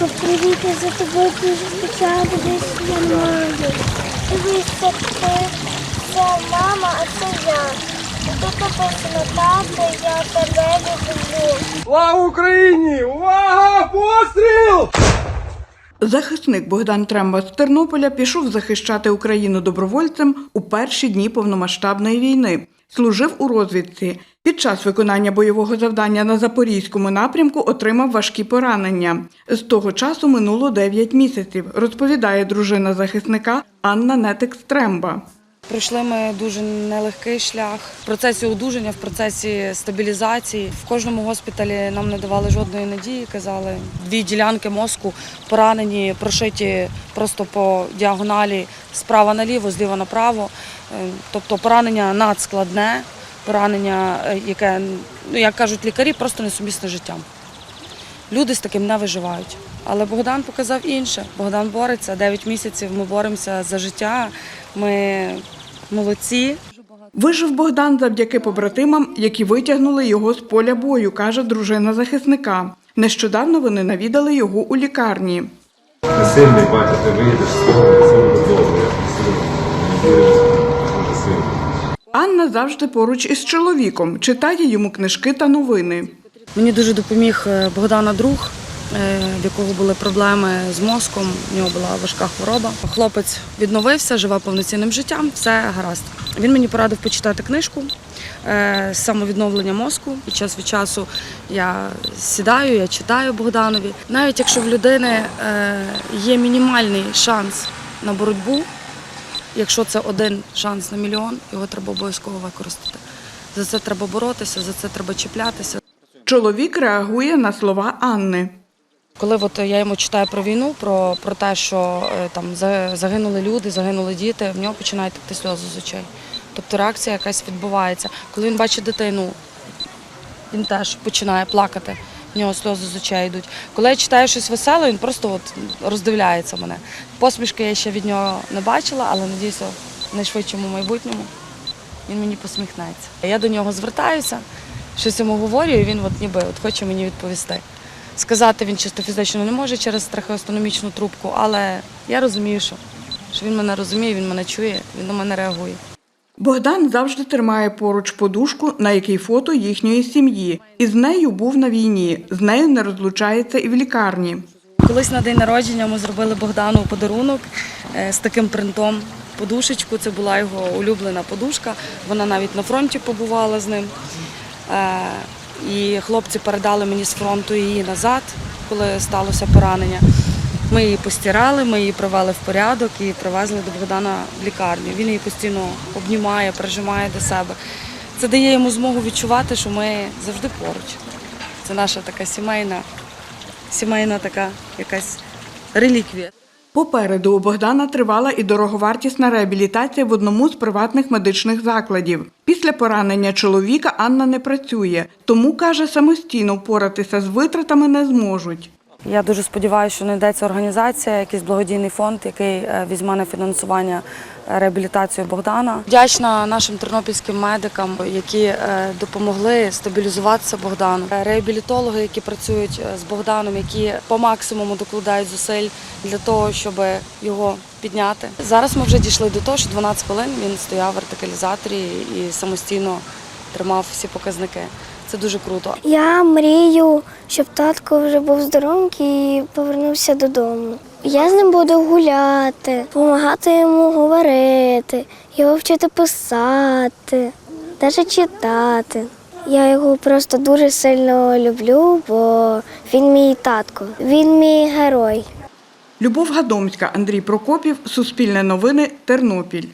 Татко, привіт, я за тобою дуже скучаю, десь я маю. Дивіться, це це мама, а це я. І тут написано я тебе люблю. Слава Україні! Увага! Постріл! Захисник Богдан Тремба з Тернополя пішов захищати Україну добровольцем у перші дні повномасштабної війни. Служив у розвідці. Під час виконання бойового завдання на запорізькому напрямку отримав важкі поранення. З того часу минуло 9 місяців, розповідає дружина захисника Анна Нетик Тремба. Пройшли ми дуже нелегкий шлях в процесі одужання, в процесі стабілізації. В кожному госпіталі нам не давали жодної надії. Казали, дві ділянки мозку поранені, прошиті просто по діагоналі справа наліво, зліва направо. Е, Тобто поранення надскладне, поранення, е, яке, ну як кажуть лікарі, просто несумісне життям. Люди з таким не виживають. Але Богдан показав інше. Богдан бореться 9 місяців. Ми боремося за життя. Ми молодці. Вижив Богдан завдяки побратимам, які витягнули його з поля бою, каже дружина захисника. Нещодавно вони навідали його у лікарні. Ти сильний батя, ти виїдеш з того, це буде добре. Я просив, не віриш, дуже сильно. Анна завжди поруч із чоловіком, читає йому книжки та новини. Мені дуже допоміг е, Богдана друг, в якого були проблеми з мозком. У нього була важка хвороба. Хлопець відновився, живе повноцінним життям, все гаразд. Він мені порадив почитати книжку е, самовідновлення мозку. Під час від часу я сідаю, я читаю Богданові. Навіть якщо в людини е, є мінімальний шанс на боротьбу, якщо це один шанс на мільйон, його треба обов'язково використати. За це треба боротися, за це треба чіплятися. Чоловік реагує на слова Анни. Коли от я йому читаю про війну, про, про те, що е, там загинули люди, загинули діти, в нього починають текти сльози з очей. Тобто реакція якась відбувається. Коли він бачить дитину, він теж починає плакати, в нього сльози з очей йдуть. Коли я читаю щось веселе, він просто от роздивляється мене. Посмішки я ще від нього не бачила, але надіюся, в найшвидшому майбутньому він мені посміхнеться. Я до нього звертаюся, щось йому говорю, і він от ніби от хоче мені відповісти. Сказати він чисто фізично не може через трахеостономічну трубку, але я розумію, що, що він мене розуміє, він мене чує, він на мене реагує. Богдан завжди тримає поруч подушку, на якій фото їхньої сім'ї. Із нею був на війні, з нею не розлучається і в лікарні. Колись на день народження ми зробили Богдану подарунок е, з таким принтом. Подушечку, це була його улюблена подушка. Вона навіть на фронті побувала з ним. І хлопці передали мені з фронту її назад, коли сталося поранення. Ми її постирали, ми її привели в порядок і привезли до Богдана в лікарню. Він її постійно обнімає, прижимає до себе. Це дає йому змогу відчувати, що ми завжди поруч. Це наша така сімейна сімейна така якась реліквія. Попереду у Богдана тривала і дороговартісна реабілітація в одному з приватних медичних закладів. Після поранення чоловіка Анна не працює, тому каже, самостійно впоратися з витратами не зможуть. Я дуже сподіваюся, що знайдеться організація, якийсь благодійний фонд, який е, візьме на фінансування е, реабілітацію Богдана. Вдячна нашим тернопільським медикам, які е, допомогли стабілізуватися Богдану. Реабілітологи, які працюють з Богданом, які по максимуму докладають зусиль для того, щоб його підняти. Зараз ми вже дійшли до того, що 12 хвилин він стояв в вертикалізаторі і самостійно тримав всі показники. Це дуже круто. Я мрію, щоб татко вже був здоровий і повернувся додому. Я з ним буду гуляти, допомагати йому говорити, його вчити писати, навіть читати. Я його просто дуже сильно люблю, бо він мій татко, він мій герой. Любов Гадомська, Андрій Прокопів, Суспільне новини, Тернопіль.